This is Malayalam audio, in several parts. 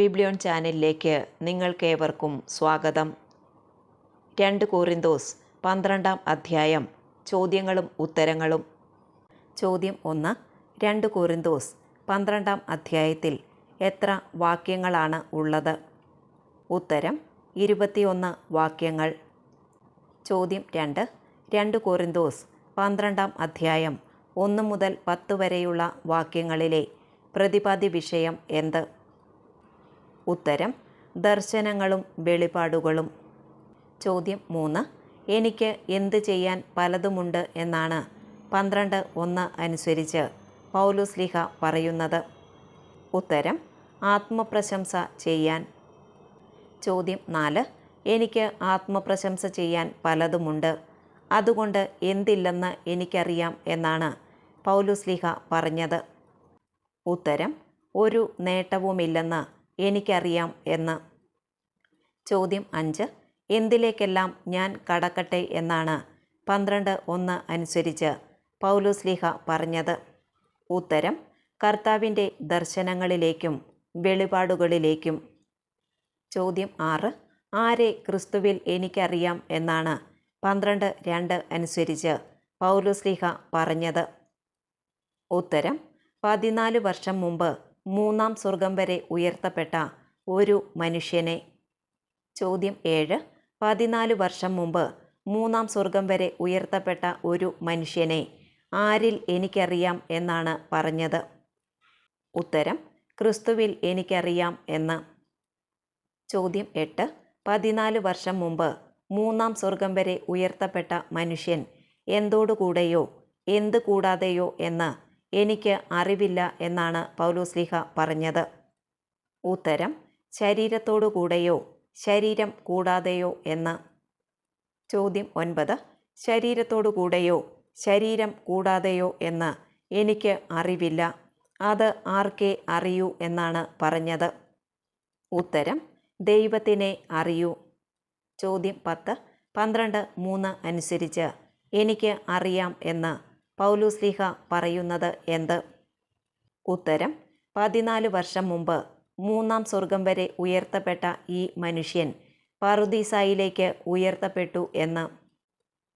ബിബ്ലിയോൺ ചാനലിലേക്ക് നിങ്ങൾക്കേവർക്കും സ്വാഗതം. രണ്ട് കോറിന്തോസ് പന്ത്രണ്ടാം അധ്യായം ചോദ്യങ്ങളും ഉത്തരങ്ങളും. ചോദ്യം ഒന്ന് രണ്ട് കോറിന്തോസ് പന്ത്രണ്ടാം അധ്യായത്തിൽ എത്ര വാക്യങ്ങളാണ് ഉള്ളത്? ഉത്തരം ഇരുപത്തിയൊന്ന് വാക്യങ്ങൾ. ചോദ്യം രണ്ട് രണ്ട് കോറിന്തോസ് പന്ത്രണ്ടാം അധ്യായം ഒന്ന് മുതൽ പത്ത് വരെയുള്ള വാക്യങ്ങളിലെ പ്രതിപാദ്യ വിഷയം എന്ത്? ഉത്തരം ദർശനങ്ങളും വെളിപാടുകളും. ചോദ്യം മൂന്ന് എനിക്ക് എന്ത് ചെയ്യാൻ പലതുമുണ്ട് എന്നാണ്. പന്ത്രണ്ട് ഒന്ന് അനുസരിച്ച് പൗലുസ്ലിഹ പറയുന്നത്. ഉത്തരം ആത്മപ്രശംസ ചെയ്യാൻ. ചോദ്യം നാല് എനിക്ക് ആത്മപ്രശംസ ചെയ്യാൻ പലതുമുണ്ട്. അതുകൊണ്ട് എന്തില്ലെന്ന് എനിക്കറിയാം എന്നാണ് പൗലുസ്ലിഹ പറഞ്ഞത്. ഉത്തരം ഒരു നേട്ടവുമില്ലെന്ന് എനിക്കറിയാം എന്ന്. ചോദ്യം അഞ്ച്. എന്തിലേക്കെല്ലാം ഞാൻ കടക്കട്ടെ എന്നാണ്. പന്ത്രണ്ട് ഒന്ന് അനുസരിച്ച് പൗലുസ്ലിഹ പറഞ്ഞത്. ഉത്തരം കർത്താവിന്റെ ദർശനങ്ങളിലേക്കും വെളിപാടുകളിലേക്കും. ചോദ്യം ആറ്. ആരെ ക്രിസ്തുവിൽ എനിക്കറിയാം എന്നാണ്. പന്ത്രണ്ട് രണ്ട് അനുസരിച്ച് പൗലുസ്ലിഹ പറഞ്ഞത്. ഉത്തരം പതിനാല് വർഷം മുമ്പ് മൂന്നാം സ്വർഗം വരെ ഉയർത്തപ്പെട്ട ഒരു മനുഷ്യനെ. ചോദ്യം ഏഴ്. പതിനാല് വർഷം മുമ്പ് മൂന്നാം സ്വർഗം വരെ ഉയർത്തപ്പെട്ട ഒരു മനുഷ്യനെ ആരിൽ എനിക്കറിയാം എന്നാണ് പറഞ്ഞത്? ഉത്തരം ക്രിസ്തുവിൽ എനിക്കറിയാം എന്ന്. ചോദ്യം എട്ട്. പതിനാല് വർഷം മുമ്പ് മൂന്നാം സ്വർഗം വരെ ഉയർത്തപ്പെട്ട മനുഷ്യൻ എന്തോടുകൂടെയോ എന്ത് കൂടാതെയോ എന്ന് എനിക്ക് അറിവില്ല എന്നാണ് പൗലോസ്ലിഹ പറഞ്ഞത്. ഉത്തരം ശരീരത്തോടുകൂടെയോ ശരീരം കൂടാതെയോ എന്ന്. ചോദ്യം ഒൻപത് ശരീരത്തോടുകൂടെയോ ശരീരം കൂടാതെയോ എന്ന്. എനിക്ക് അറിവില്ല. അത് ആർക്കേ അറിയൂ എന്നാണ് പറഞ്ഞത്. ഉത്തരം ദൈവത്തിനെ അറിയൂ. ചോദ്യം പത്ത് പന്ത്രണ്ട് മൂന്ന് അനുസരിച്ച് എനിക്ക് അറിയാം എന്ന്. പൗലുസ്ലിഹ പറയുന്നത് എന്ത്? ഉത്തരം പതിനാല് വർഷം മുമ്പ് മൂന്നാം സ്വർഗം വരെ ഉയർത്തപ്പെട്ട ഈ മനുഷ്യൻ പറുദീസായിലേക്ക് ഉയർത്തപ്പെട്ടു എന്ന്.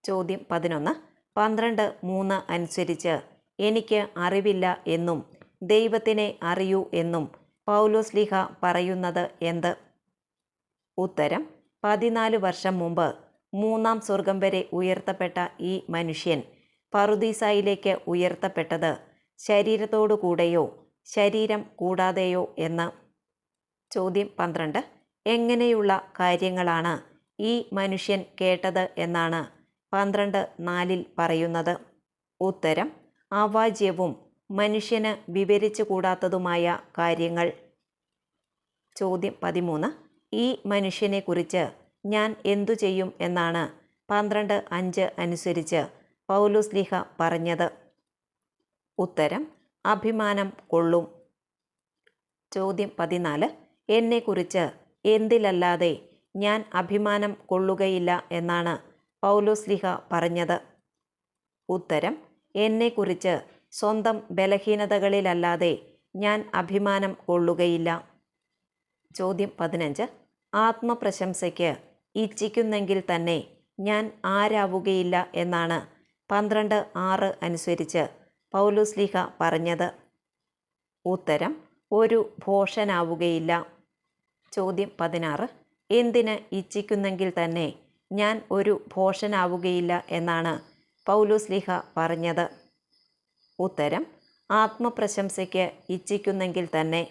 ചോദ്യം പതിനൊന്ന് പന്ത്രണ്ട് മൂന്ന് അനുസരിച്ച് എനിക്ക് അറിവില്ല എന്നും ദൈവത്തിനെ അറിയൂ എന്നും പൗലോസ്ലിഹ പറയുന്നത് എന്ത്? ഉത്തരം പതിനാല് വർഷം മുമ്പ് മൂന്നാം സ്വർഗം വരെ ഉയർത്തപ്പെട്ട ഈ മനുഷ്യൻ പറുദീസായിലേക്ക് ഉയർത്തപ്പെട്ടത്. ശരീരത്തോടു കൂടെയോ ശരീരം കൂടാതെയോ എന്ന് ചോദ്യം പന്ത്രണ്ട്. എങ്ങനെയുള്ള കാര്യങ്ങളാണ് ഈ മനുഷ്യൻ കേട്ടത് എന്നാണ് പന്ത്രണ്ട് നാലിൽ പറയുന്നത്. ഉത്തരം അവാജ്യവും മനുഷ്യന് വിവരിച്ചു കൂടാത്തതുമായ കാര്യങ്ങൾ. ചോദ്യം പതിമൂന്ന്. ഈ മനുഷ്യനെക്കുറിച്ച് ഞാൻ എന്തു ചെയ്യും എന്നാണ് പന്ത്രണ്ട് അഞ്ച് അനുസരിച്ച് പൗലുസ്ലിഹ പറഞ്ഞത് ഉത്തരം അഭിമാനം കൊള്ളും. ചോദ്യം പതിനാല് എന്നെക്കുറിച്ച് എന്തിലല്ലാതെ ഞാൻ അഭിമാനം കൊള്ളുകയില്ല എന്നാണ് പൗലുസ്ലിഹ പറഞ്ഞത്. ഉത്തരം എന്നെക്കുറിച്ച് സ്വന്തം ബലഹീനതകളിലല്ലാതെ ഞാൻ അഭിമാനം കൊള്ളുകയില്ല. ചോദ്യം പതിനഞ്ച് ആത്മപ്രശംസയ്ക്ക് ഇച്ഛിക്കുന്നെങ്കിൽ തന്നെ ഞാൻ ആരാവുകയില്ല എന്നാണ് പന്ത്രണ്ട് ആറ് അനുസരിച്ച് പൗലുസ്ലിഹ പറഞ്ഞത് ഉത്തരം ഒരു ഭോഷനാവുകയില്ല. ചോദ്യം പതിനാറ് എന്തിന് ഇച്ഛിക്കുന്നെങ്കിൽ തന്നെ ഞാൻ ഒരു ഭോഷനാവുകയില്ല എന്നാണ് പൗലുസ്ലിഹ പറഞ്ഞത്. ഉത്തരം ആത്മപ്രശംസയ്ക്ക് ഇച്ഛിക്കുന്നെങ്കിൽ തന്നെ.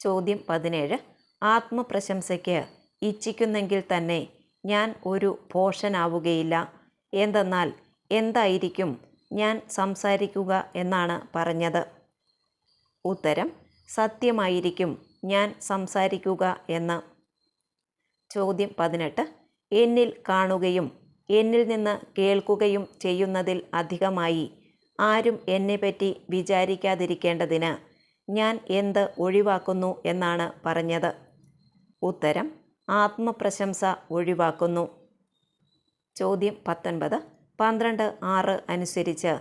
ചോദ്യം പതിനേഴ് ആത്മപ്രശംസയ്ക്ക് ഇച്ഛിക്കുന്നെങ്കിൽ തന്നെ ഞാൻ ഒരു ഭോഷനാവുകയില്ല. എന്തെന്നാൽ എന്തായിരിക്കും ഞാൻ സംസാരിക്കുക എന്നാണ് പറഞ്ഞത്. ഉത്തരം സത്യമായിരിക്കും ഞാൻ സംസാരിക്കുക എന്ന്. ചോദ്യം പതിനെട്ട് എന്നിൽ കാണുകയും എന്നിൽ നിന്ന് കേൾക്കുകയും ചെയ്യുന്നതിൽ അധികമായി ആരും എന്നെപ്പറ്റി വിചാരിക്കാതിരിക്കേണ്ടതിന് ഞാൻ എന്ത് ഒഴിവാക്കുന്നു എന്നാണ് പറഞ്ഞത്. ഉത്തരം ആത്മപ്രശംസ ഒഴിവാക്കുന്നു. ചോദ്യം പത്തൊൻപത് പന്ത്രണ്ട് ആറ് അനുസരിച്ച്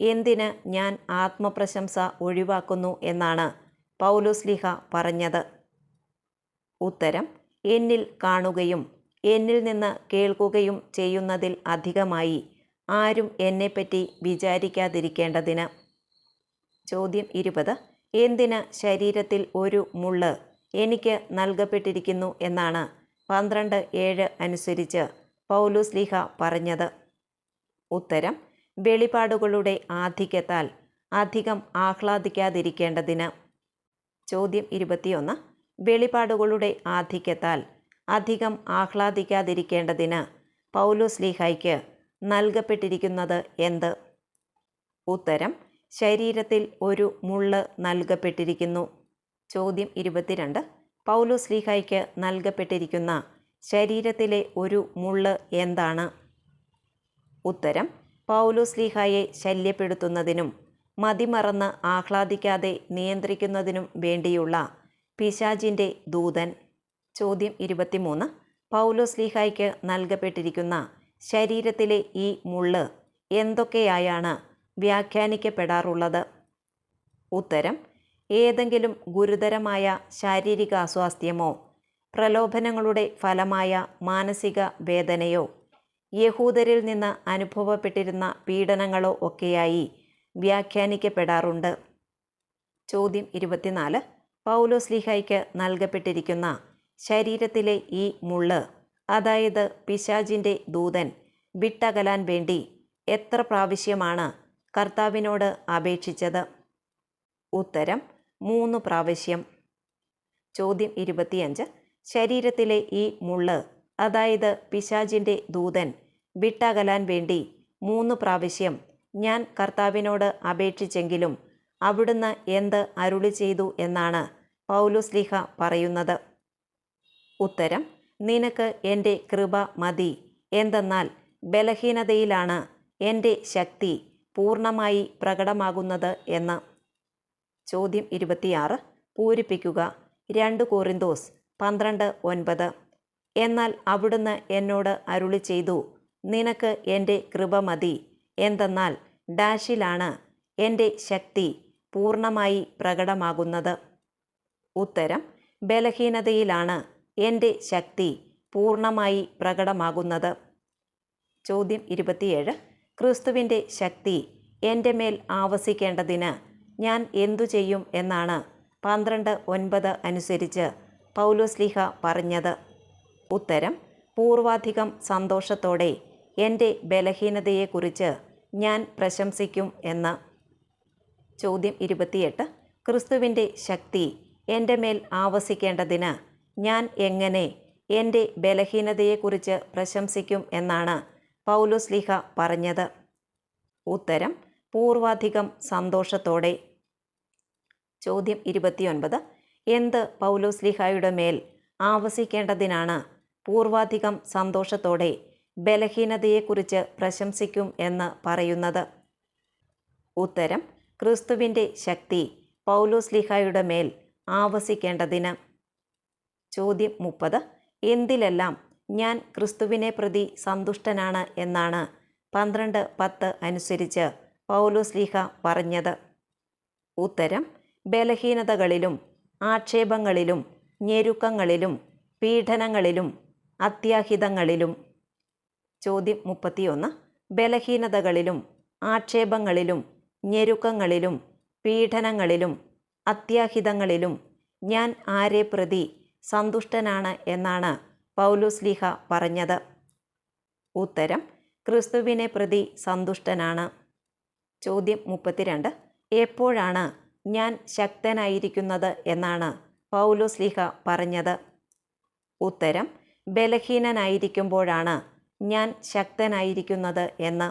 എന്തിന് ഞാൻ ആത്മപ്രശംസ ഒഴിവാക്കുന്നു എന്നാണ് പൗലോസ്ലിഹ പറഞ്ഞത്. ഉത്തരം എന്നിൽ കാണുകയും എന്നിൽ നിന്ന് കേൾക്കുകയും ചെയ്യുന്നതിൽ അധികമായി ആരും എന്നെപ്പറ്റി വിചാരിക്കാതിരിക്കേണ്ടതിന്. ചോദ്യം ഇരുപത് എന്തിന് ശരീരത്തിൽ ഒരു മുള്ള് എനിക്ക് നൽകപ്പെട്ടിരിക്കുന്നു എന്നാണ് പന്ത്രണ്ട് ഏഴ് അനുസരിച്ച് പൗലൂസ് ലീഹ പറഞ്ഞത്. ഉത്തരം വെളിപാടുകളുടെ ആധിക്യത്താൽ അധികം ആഹ്ലാദിക്കാതിരിക്കേണ്ടതിന്. ചോദ്യം ഇരുപത്തിയൊന്ന്. വെളിപാടുകളുടെ ആധിക്യത്താൽ അധികം ആഹ്ലാദിക്കാതിരിക്കേണ്ടതിന് പൗലോസ് ലീഹായ്ക്ക് നൽകപ്പെട്ടിരിക്കുന്നത് എന്ത്? ഉത്തരം ശരീരത്തിൽ ഒരു മുള്ള് നൽകപ്പെട്ടിരിക്കുന്നു. ചോദ്യം ഇരുപത്തിരണ്ട്. പൗലോസ് ലീഹായ്ക്ക് നൽകപ്പെട്ടിരിക്കുന്ന ശരീരത്തിലെ ഒരു മുള്ള് എന്താണ്? ഉത്തരം പൗലോസ് ലീഹായെ ശല്യപ്പെടുത്തുന്നതിനും മതിമറന്ന് ആഹ്ലാദിക്കാതെ നിയന്ത്രിക്കുന്നതിനും വേണ്ടിയുള്ള പിശാജിന്റെ ദൂതൻ. ചോദ്യം ഇരുപത്തിമൂന്ന്. പൗലോസ് ലീഹായ്ക്ക് നൽകപ്പെട്ടിരിക്കുന്ന ശരീരത്തിലെ ഈ മുള്ള് എന്തൊക്കെയായാണ് വ്യാഖ്യാനിക്കപ്പെടാറുള്ളത്? ഉത്തരം ഏതെങ്കിലും ഗുരുതരമായ ശാരീരിക അസ്വാസ്ഥ്യമോ പ്രലോഭനങ്ങളുടെ ഫലമായ മാനസിക വേദനയോ യഹൂദരിൽ നിന്ന് അനുഭവപ്പെട്ടിരുന്ന പീഡനങ്ങളോ ഒക്കെയായി വ്യാഖ്യാനിക്കപ്പെടാറുണ്ട്. ചോദ്യം ഇരുപത്തിനാല്. പൗലോസ് ലിഹായ്ക്ക് നൽകപ്പെട്ടിരിക്കുന്ന ശരീരത്തിലെ ഈ മുള്ള് അതായത് പിശാജിന്റെ ദൂതൻ വിട്ടകലാൻ വേണ്ടി എത്ര പ്രാവശ്യമാണ് കർത്താവിനോട് അപേക്ഷിച്ചത്? ഉത്തരം മൂന്ന് പ്രാവശ്യം. ചോദ്യം ഇരുപത്തിയഞ്ച്. ശരീരത്തിലെ ഈ മുള്ള് അതായത് പിശാജിന്റെ ദൂതൻ വിട്ടകലാൻ വേണ്ടി മൂന്ന് പ്രാവശ്യം ഞാൻ കർത്താവിനോട് അപേക്ഷിച്ചെങ്കിലും അവിടുന്ന് എന്ത് അരുളി ചെയ്തു എന്നാണ് പൗലുസ്ലിഹ പറയുന്നത്. ഉത്തരം നിനക്ക് എന്റെ കൃപ മതി. എന്തെന്നാൽ ബലഹീനതയിലാണ് എന്റെ ശക്തി പൂർണമായി പ്രകടമാകുന്നത് എന്ന്. ചോദ്യം ഇരുപത്തിയാറ്. പൂരിപ്പിക്കുക. രണ്ട് കോറിന്തോസ് പന്ത്രണ്ട് ഒൻപത്. എന്നാൽ അവിടുന്ന് എന്നോട് അരുളി ചെയ്തു നിനക്ക് എന്റെ കൃപ മതി. എന്തെന്നാൽ ഡാഷിലാണ് എന്റെ ശക്തി പൂർണമായി പ്രകടമാകുന്നത്. ഉത്തരം ബലഹീനതയിലാണ് എന്റെ ശക്തി പൂർണമായി പ്രകടമാകുന്നത്. ചോദ്യം ഇരുപത്തിയേഴ് ക്രിസ്തുവിന്റെ ശക്തി എന്റെ മേൽ ആവസിക്കേണ്ടതിന് ഞാൻ എന്തു ചെയ്യും എന്നാണ് പന്ത്രണ്ട് ഒൻപത് അനുസരിച്ച് പൗലോസ്ലിഹ പറഞ്ഞത്. ഉത്തരം പൂർവാധികം സന്തോഷത്തോടെ എന്റെ ബലഹീനതയെക്കുറിച്ച് ഞാൻ പ്രശംസിക്കും എന്ന്. ചോദ്യം ഇരുപത്തിയെട്ട്. ക്രിസ്തുവിന്റെ ശക്തി എന്റെ മേൽ ആവസിക്കേണ്ടതിന് ഞാൻ എങ്ങനെ എന്റെ ബലഹീനതയെക്കുറിച്ച് പ്രശംസിക്കും എന്നാണ് പൗലോസ് ലിഹ പറഞ്ഞത്. ഉത്തരം പൂർവാധികം സന്തോഷത്തോടെ. ചോദ്യം ഇരുപത്തിയൊൻപത്. എന്ത് പൗലോസ് ലിഹായുടെ മേൽ ആവസിക്കേണ്ടതിനാണ് പൂർവാധികം സന്തോഷത്തോടെ ബലഹീനതയെക്കുറിച്ച് പ്രശംസിക്കും എന്ന് പറയുന്നത്. ഉത്തരം ക്രിസ്തുവിന്റെ ശക്തി പൗലോസ് ലിഹായുടെ മേൽ ആവസിക്കേണ്ടതിന്. ചോദ്യം മുപ്പത് എന്തിലെല്ലാം ഞാൻ ക്രിസ്തുവിനെ പ്രതി സന്തുഷ്ടനാണ് എന്നാണ് പന്ത്രണ്ട് പത്ത് അനുസരിച്ച് പൗലോസ് ലീഹ പറഞ്ഞത്. ഉത്തരം ബലഹീനതകളിലും ആക്ഷേപങ്ങളിലും ഞെരുക്കങ്ങളിലും പീഡനങ്ങളിലും അത്യാഹിതങ്ങളിലും. ചോദ്യം മുപ്പത്തിയൊന്ന്. ബലഹീനതകളിലും ആക്ഷേപങ്ങളിലും ഞെരുക്കങ്ങളിലും പീഡനങ്ങളിലും അത്യാഹിതങ്ങളിലും ഞാൻ ആരെ പ്രതി സന്തുഷ്ടനാണ് എന്നാണ് പൗലുസ്ലിഹ ലീഹ പറഞ്ഞത്. ഉത്തരം ക്രിസ്തുവിനെ പ്രതി സന്തുഷ്ടനാണ്. ചോദ്യം മുപ്പത്തിരണ്ട്. എപ്പോഴാണ് ഞാൻ ശക്തനായിരിക്കുന്നത് എന്നാണ് പൗലോസ് ലീഹ പറഞ്ഞത്. ഉത്തരം ബലഹീനനായിരിക്കുമ്പോഴാണ് ഞാൻ ശക്തനായിരിക്കുന്നത് എന്ന്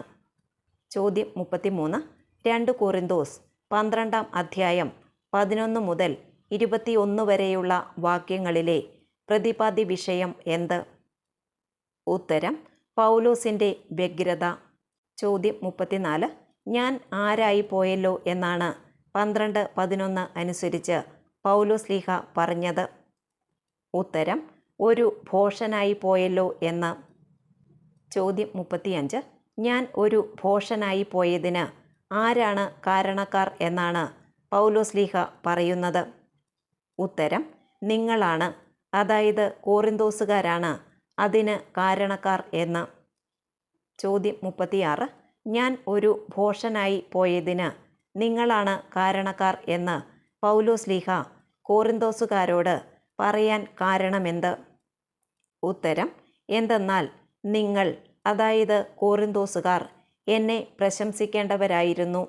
ചോദ്യം മുപ്പത്തിമൂന്ന്. രണ്ട് കൊറിന്തോസ് പന്ത്രണ്ടാം അധ്യായം പതിനൊന്ന് മുതൽ ഇരുപത്തിയൊന്ന് വരെയുള്ള വാക്യങ്ങളിലെ പ്രതിപാദ്യ വിഷയം എന്ത്? ഉത്തരം പൗലോസിന്റെ വ്യഗ്രത. ചോദ്യം മുപ്പത്തിനാല്. ഞാൻ ആരായി പോയല്ലോ എന്നാണ് പന്ത്രണ്ട് പതിനൊന്ന് അനുസരിച്ച് പൗലോസ് ലീഹ പറഞ്ഞത്. ഉത്തരം ഒരു ഭോഷനായി പോയല്ലോ എന്ന് ചോദ്യം മുപ്പത്തിയഞ്ച്. ഞാൻ ഒരു ഭോഷനായി പോയതിന് ആരാണ് കാരണക്കാർ എന്നാണ് പൗലോസ് ലീഹ പറയുന്നത്. ഉത്തരം നിങ്ങളാണ്. അതായത് കോറിന്തോസുകാരാണ് അതിന് കാരണക്കാർ എന്ന്. ചോദ്യം മുപ്പത്തിയാറ്. ഞാൻ ഒരു ഭോഷനായി പോയതിന് നിങ്ങളാണ് കാരണക്കാർ എന്ന് പൗലോസ്ലീഹ കോറിന്തോസുകാരോട് പറയാൻ കാരണമെന്ത്? ഉത്തരം എന്തെന്നാൽ നിങ്ങൾ അതായത് കോറിന്തോസുകാർ എന്നെ പ്രശംസിക്കേണ്ടവരായിരുന്നു.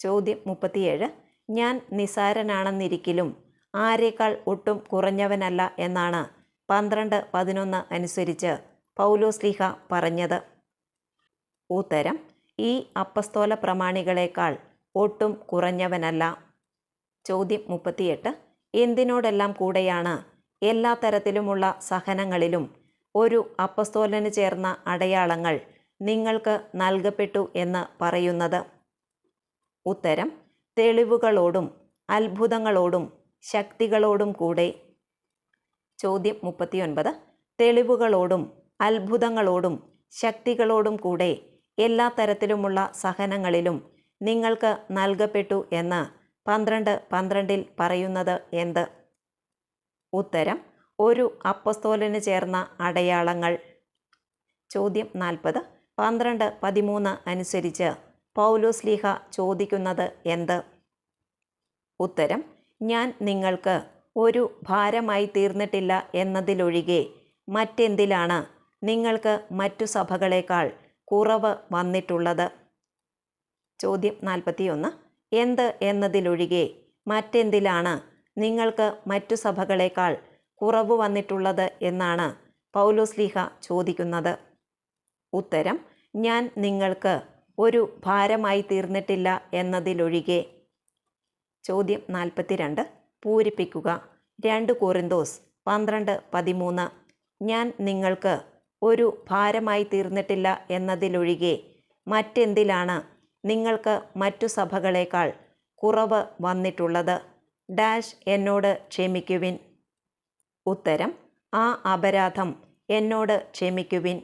ചോദ്യം മുപ്പത്തിയേഴ് ഞാൻ നിസാരനാണെന്നിരിക്കലും ആരേക്കാൾ ഒട്ടും കുറഞ്ഞവനല്ല എന്നാണ് പന്ത്രണ്ട് പതിനൊന്ന് അനുസരിച്ച് പൗലോസ്ലിഹ പറഞ്ഞത്. ഉത്തരം ഈ അപ്പസ്തോല പ്രമാണികളെക്കാൾ ഒട്ടും കുറഞ്ഞവനല്ല. ചോദ്യം മുപ്പത്തിയെട്ട് എന്തിനോടെല്ലാം കൂടെയാണ് എല്ലാ തരത്തിലുമുള്ള സഹനങ്ങളിലും ഒരു അപ്പസ്തോലന് ചേർന്ന അടയാളങ്ങൾ നിങ്ങൾക്ക് നൽകപ്പെട്ടു എന്ന് പറയുന്നത്? ഉത്തരം തെളിവുകളോടും അത്ഭുതങ്ങളോടും ശക്തികളോടും കൂടെ. ചോദ്യം മുപ്പത്തിയൊൻപത്. തെളിവുകളോടും അത്ഭുതങ്ങളോടും ശക്തികളോടും കൂടെ എല്ലാ തരത്തിലുമുള്ള സഹനങ്ങളിലും നിങ്ങൾക്ക് നൽകപ്പെട്ടു എന്ന് പന്ത്രണ്ട് പന്ത്രണ്ടിൽ പറയുന്നത് എന്ത്? ഉത്തരം ഒരു അപ്പസ്തോലിന് ചേർന്ന അടയാളങ്ങൾ. ചോദ്യം നാൽപ്പത് പന്ത്രണ്ട് പതിമൂന്ന് അനുസരിച്ച് പൗലോസ് ലീഹ ചോദിക്കുന്നത് എന്ത്? ഉത്തരം ഞാൻ നിങ്ങൾക്ക് ഒരു ഭാരമായി തീർന്നിട്ടില്ല എന്നതിലൊഴികെ മറ്റെന്തിലാണ് നിങ്ങൾക്ക് മറ്റു സഭകളേക്കാൾ കുറവ് വന്നിട്ടുള്ളത്? ചോദ്യം നാൽപ്പത്തിയൊന്ന് എന്ത് എന്നതിലൊഴികെ മറ്റെന്തിലാണ് നിങ്ങൾക്ക് മറ്റു സഭകളേക്കാൾ കുറവ് വന്നിട്ടുള്ളത് എന്നാണ് പൗലോസ്ലീഹ ചോദിക്കുന്നത്. ഉത്തരം ഞാൻ നിങ്ങൾക്ക് ഒരു ഭാരമായി തീർന്നിട്ടില്ല എന്നതിലൊഴികെ. ചോദ്യം നാൽപ്പത്തിരണ്ട് പൂരിപ്പിക്കുക. രണ്ട് കോറിന്തോസ് പന്ത്രണ്ട് പതിമൂന്ന്. ഞാൻ നിങ്ങൾക്ക് ഒരു ഭാരമായി തീർന്നിട്ടില്ല എന്നതിലൊഴികെ മറ്റെന്തിലാണ് നിങ്ങൾക്ക് മറ്റു സഭകളേക്കാൾ കുറവ് വന്നിട്ടുള്ളത്. ഡാഷ് എന്നോട് ക്ഷമിക്കുവിൻ. ഉത്തരം ആ അപരാധം എന്നോട് ക്ഷമിക്കുവിൻ.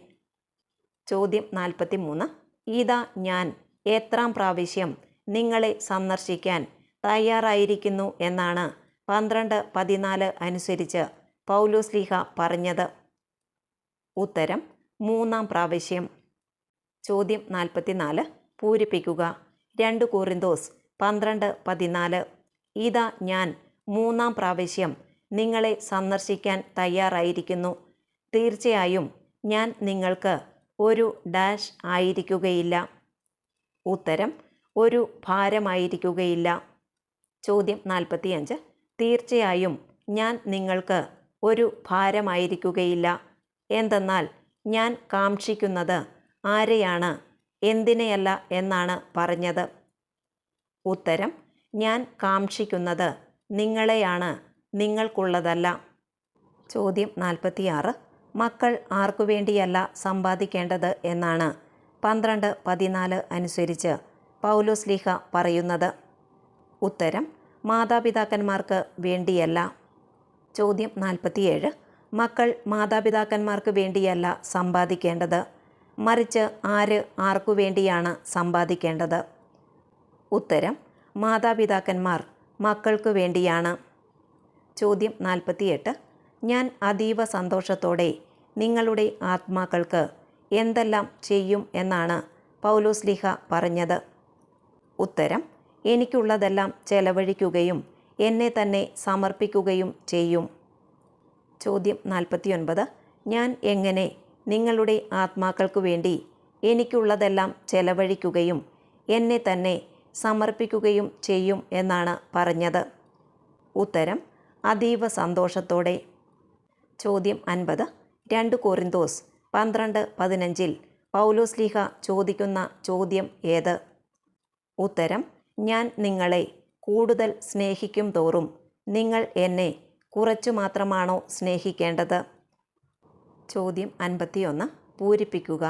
ചോദ്യം നാൽപ്പത്തി മൂന്ന് ഇതാ ഞാൻ. എത്രാം പ്രാവശ്യം നിങ്ങളെ സന്ദർശിക്കാൻ തയ്യാറായിരിക്കുന്നു എന്നാണ് പന്ത്രണ്ട് പതിനാല് അനുസരിച്ച് പൗലോസ്ലീഹ പറഞ്ഞത്. ഉത്തരം മൂന്നാം പ്രാവശ്യം. ചോദ്യം നാൽപ്പത്തിനാല്. പൂരിപ്പിക്കുക. രണ്ട് കോറിന്തോസ് പന്ത്രണ്ട് പതിനാല്. ഇതാ ഞാൻ. മൂന്നാം പ്രാവശ്യം നിങ്ങളെ സന്ദർശിക്കാൻ തയ്യാറായിരിക്കുന്നു. തീർച്ചയായും ഞാൻ നിങ്ങൾക്ക് ഒരു ഡാഷ് ആയിരിക്കുകയില്ല. ഉത്തരം ഒരു ഭാരമായിരിക്കുകയില്ല. ചോദ്യം നാൽപ്പത്തിയഞ്ച്. തീർച്ചയായും ഞാൻ നിങ്ങൾക്ക് ഒരു ഭാരമായിരിക്കുകയില്ല. എന്തെന്നാൽ ഞാൻ കാക്ഷിക്കുന്നത് ആരെയാണ്? എന്തിനെയല്ല എന്നാണ് പറഞ്ഞത്. ഉത്തരം ഞാൻ കാക്ഷിക്കുന്നത് നിങ്ങളെയാണ് നിങ്ങൾക്കുള്ളതല്ല. ചോദ്യം നാൽപ്പത്തിയാറ് മക്കൾ ആർക്കുവേണ്ടിയല്ല സമ്പാദിക്കേണ്ടത് എന്നാണ്. പന്ത്രണ്ട് പതിനാല് അനുസരിച്ച് പൗലോസ്ലിഹ പറയുന്നത്. ഉത്തരം മാതാപിതാക്കന്മാർക്ക് വേണ്ടിയല്ല. ചോദ്യം നാൽപ്പത്തിയേഴ് മക്കൾ മാതാപിതാക്കന്മാർക്ക് വേണ്ടിയല്ല സമ്പാദിക്കേണ്ടത്. മറിച്ച് ആര് ആർക്കു വേണ്ടിയാണ് സമ്പാദിക്കേണ്ടത്? ഉത്തരം മാതാപിതാക്കന്മാർ മക്കൾക്കു വേണ്ടിയാണ്. ചോദ്യം നാൽപ്പത്തിയെട്ട്. ഞാൻ അതീവ സന്തോഷത്തോടെ നിങ്ങളുടെ ആത്മാക്കൾക്ക് എന്തെല്ലാം ചെയ്യും എന്നാണ് പൗലോസ്ലിഹ പറഞ്ഞത്. ഉത്തരം എനിക്കുള്ളതെല്ലാം ചെലവഴിക്കുകയും എന്നെ തന്നെ സമർപ്പിക്കുകയും ചെയ്യും. ചോദ്യം നാൽപ്പത്തിയൊൻപത്. ഞാൻ എങ്ങനെ നിങ്ങളുടെ ആത്മാക്കൾക്കു വേണ്ടി എനിക്കുള്ളതെല്ലാം ചെലവഴിക്കുകയും എന്നെ തന്നെ സമർപ്പിക്കുകയും ചെയ്യും എന്നാണ് പറഞ്ഞത്. ഉത്തരം അതീവ സന്തോഷത്തോടെ. ചോദ്യം അൻപത്. രണ്ട് കോറിന്തോസ് പന്ത്രണ്ട് പതിനഞ്ചിൽ പൗലോസ്ലിഹ ചോദിക്കുന്ന ചോദ്യം ഏത്? ഉത്തരം ഞാൻ നിങ്ങളെ കൂടുതൽ സ്നേഹിക്കും തോറും നിങ്ങൾ എന്നെ കുറച്ചു മാത്രമാണോ സ്നേഹിക്കേണ്ടത്? ചോദ്യം അൻപത്തിയൊന്ന്. പൂരിപ്പിക്കുക.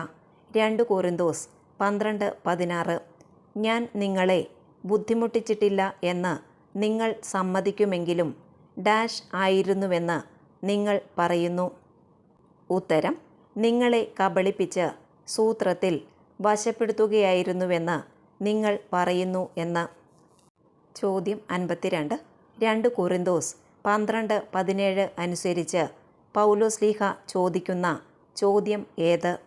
രണ്ട് കോറിന്തോസ് പന്ത്രണ്ട് പതിനാറ്. ഞാൻ നിങ്ങളെ ബുദ്ധിമുട്ടിച്ചിട്ടില്ല എന്ന് നിങ്ങൾ സമ്മതിക്കുമെങ്കിലും ഡാഷ് ആയിരുന്നുവെന്ന് നിങ്ങൾ പറയുന്നു. ഉത്തരം. നിങ്ങളെ കബളിപ്പിച്ച് സൂത്രത്തിൽ വശപ്പെടുത്തുകയായിരുന്നുവെന്ന് നിങ്ങൾ പറയുന്നു എന്ന്. ചോദ്യം അൻപത്തിരണ്ട്. രണ്ട് കുറിന്തോസ് പന്ത്രണ്ട് പതിനേഴ് അനുസരിച്ച് പൗലോസ്ലീഹ ചോദിക്കുന്ന ചോദ്യം ഏത്?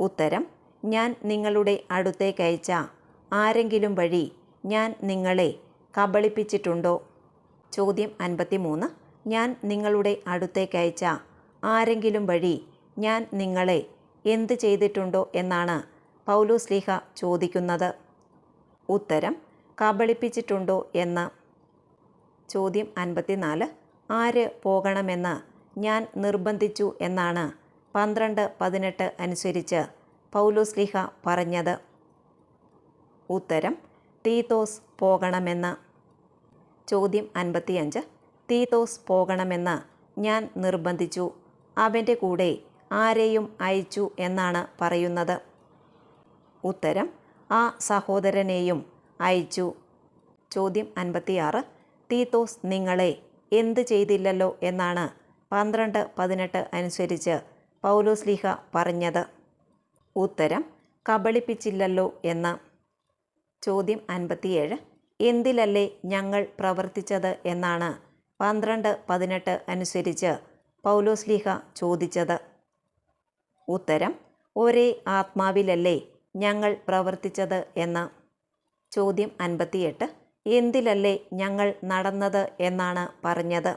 ഉത്തരം ഞാൻ നിങ്ങളുടെ അടുത്തേക്കയച്ച ആരെങ്കിലും വഴി ഞാൻ നിങ്ങളെ കബളിപ്പിച്ചിട്ടുണ്ടോ? ചോദ്യം അൻപത്തിമൂന്ന് ഞാൻ നിങ്ങളുടെ അടുത്തേക്കയച്ച ആരെങ്കിലും വഴി ഞാൻ നിങ്ങളെ എന്ത് ചെയ്തിട്ടുണ്ടോ എന്നാണ് പൗലോസ് പൗലോസ്ലീഹ ചോദിക്കുന്നത്. ഉത്തരം കബളിപ്പിച്ചിട്ടുണ്ടോ എന്ന്. ചോദ്യം അൻപത്തിനാല് ആര് പോകണമെന്ന് ഞാൻ നിർബന്ധിച്ചു എന്നാണ് പന്ത്രണ്ട് പതിനെട്ട് അനുസരിച്ച് പൗലോസ്ലിഹ പറഞ്ഞത്. ഉത്തരം തീത്തോസ് പോകണമെന്ന്. ചോദ്യം അൻപത്തിയഞ്ച് തീത്തോസ് പോകണമെന്ന് ഞാൻ നിർബന്ധിച്ചു. അവന്റെ കൂടെ ആരെയും അയച്ചു എന്നാണ് പറയുന്നത്. ഉത്തരം ആ സഹോദരനെയും അയച്ചു. ചോദ്യം അൻപത്തിയാറ് തീത്തോസ് നിങ്ങളെ എന്ത് ചെയ്തില്ലല്ലോ എന്നാണ് പന്ത്രണ്ട് പതിനെട്ട് അനുസരിച്ച് പൗലോസ്ലിഹ പറഞ്ഞത്. ഉത്തരം കബളിപ്പിച്ചില്ലല്ലോ എന്ന്. ചോദ്യം അൻപത്തിയേഴ് എന്തിലല്ലേ ഞങ്ങൾ പ്രവർത്തിച്ചത് എന്നാണ് പന്ത്രണ്ട് പതിനെട്ട് അനുസരിച്ച് പൗലോസ്ലിഹ ചോദിച്ചത്. ഉത്തരം ഒരേ ആത്മാവിലല്ലേ ഞങ്ങൾ പ്രവർത്തിച്ചത് എന്ന്. ചോദ്യം അൻപത്തിയെട്ട് എന്തിലല്ലേ ഞങ്ങൾ നടന്നത് എന്നാണ് പറഞ്ഞത്.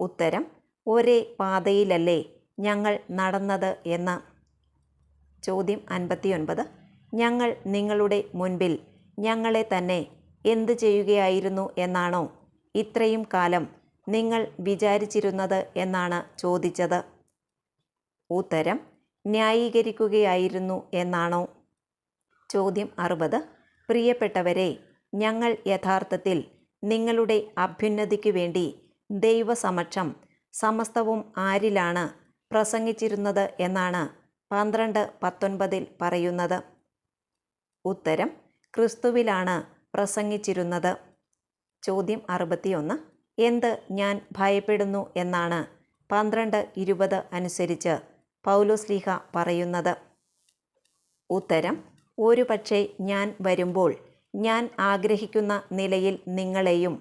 ഉത്തരം ഒരേ പാതയിലല്ലേ ഞങ്ങൾ നടന്നത് എന്ന്? ചോദ്യം അൻപത്തിയൊൻപത്. ഞങ്ങൾ നിങ്ങളുടെ മുൻപിൽ ഞങ്ങളെ തന്നെ എന്ത് ചെയ്യുകയായിരുന്നു എന്നാണോ? ഇത്രയും കാലം നിങ്ങൾ വിചാരിച്ചിരുന്നത് എന്നാണ് ചോദിച്ചത്. ഉത്തരം ന്യായീകരിക്കുകയായിരുന്നു എന്നാണോ? ചോദ്യം അറുപത്. പ്രിയപ്പെട്ടവരെ ഞങ്ങൾ യഥാർത്ഥത്തിൽ നിങ്ങളുടെ അഭ്യുന്നതിക്കു വേണ്ടി ദൈവസമക്ഷം സമസ്തവും ആരിലാണ് പ്രസംഗിച്ചിരുന്നത് എന്നാണ് പന്ത്രണ്ട് പത്തൊൻപതിൽ പറയുന്നത്. ഉത്തരം ക്രിസ്തുവിലാണ് പ്രസംഗിച്ചിരുന്നത്. ചോദ്യം അറുപത്തിയൊന്ന് എന്ത് ഞാൻ ഭയപ്പെടുന്നു എന്നാണ്? പന്ത്രണ്ട് ഇരുപത് അനുസരിച്ച് പൗലോസ്ലീഹ പറയുന്നത്. ഉത്തരം ഒരു പക്ഷേ ഞാൻ വരുമ്പോൾ ഞാൻ ആഗ്രഹിക്കുന്ന നിലയിൽ നിങ്ങളെയും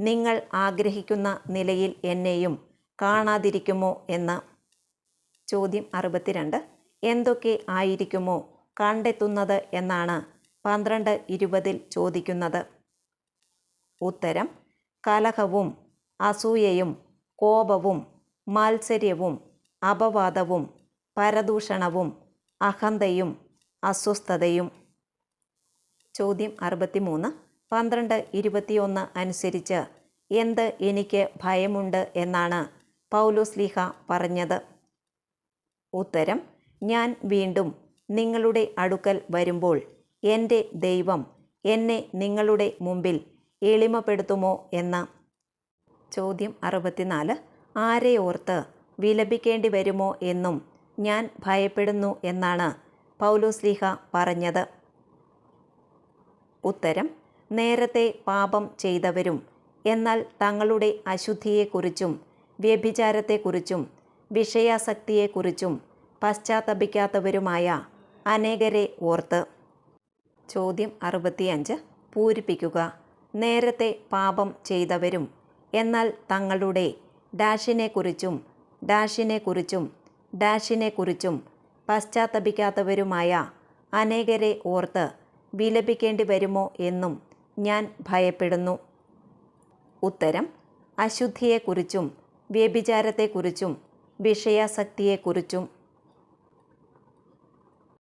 നിങ്ങൾ ആഗ്രഹിക്കുന്ന നിലയിൽ എന്നെയും കാണാതിരിക്കുമോ എന്ന ചോദ്യം അറുപത്തിരണ്ട്. എന്തൊക്കെ ആയിരിക്കുമോ കണ്ടെത്തുന്നത് എന്നാണ് പന്ത്രണ്ട് ഇരുപതിൽ ചോദിക്കുന്നത്. ഉത്തരം കലഹവും അസൂയയും കോപവും മാത്സര്യവും അപവാദവും പരദൂഷണവും അഹന്തയും അസ്വസ്ഥതയും. ചോദ്യം അറുപത്തിമൂന്ന്. പന്ത്രണ്ട് ഇരുപത്തിയൊന്ന് അനുസരിച്ച് എന്ത് എനിക്ക് ഭയമുണ്ട് എന്നാണ് പൗലോസ്ലീഹ പറഞ്ഞത്. ഉത്തരം ഞാൻ വീണ്ടും നിങ്ങളുടെ അടുക്കൽ വരുമ്പോൾ എന്റെ ദൈവം എന്നെ നിങ്ങളുടെ മുമ്പിൽ എളിമപ്പെടുത്തുമോ? എന്ന് ചോദ്യം അറുപത്തിനാല്. ആരെ ഓർത്ത് വിലപിക്കേണ്ടി വരുമോ എന്നും ഞാൻ ഭയപ്പെടുന്നു എന്നാണ് പൗലോസ് ലീഹ പറഞ്ഞത്. ഉത്തരം നേരത്തെ പാപം ചെയ്തവരും എന്നാൽ തങ്ങളുടെ അശുദ്ധിയെക്കുറിച്ചും വ്യഭിചാരത്തെക്കുറിച്ചും വിഷയാസക്തിയെക്കുറിച്ചും പശ്ചാത്തപിക്കാത്തവരുമായ അനേകരെ ഓർത്ത്. ചോദ്യം അറുപത്തിയഞ്ച്. പൂരിപ്പിക്കുക. നേരത്തെ പാപം ചെയ്തവരും എന്നാൽ തങ്ങളുടെ ഡാഷിനെക്കുറിച്ചും ഡാഷിനെക്കുറിച്ചും ഡാഷിനെക്കുറിച്ചും പശ്ചാത്തപിക്കാത്തവരുമായ അനേകരെ ഓർത്ത് വിലപിക്കേണ്ടി വരുമോ എന്നും ഞാൻ ഭയപ്പെടുന്നു. ഉത്തരം. അശുദ്ധിയെക്കുറിച്ചും വ്യഭിചാരത്തെക്കുറിച്ചും വിഷയാസക്തിയെക്കുറിച്ചും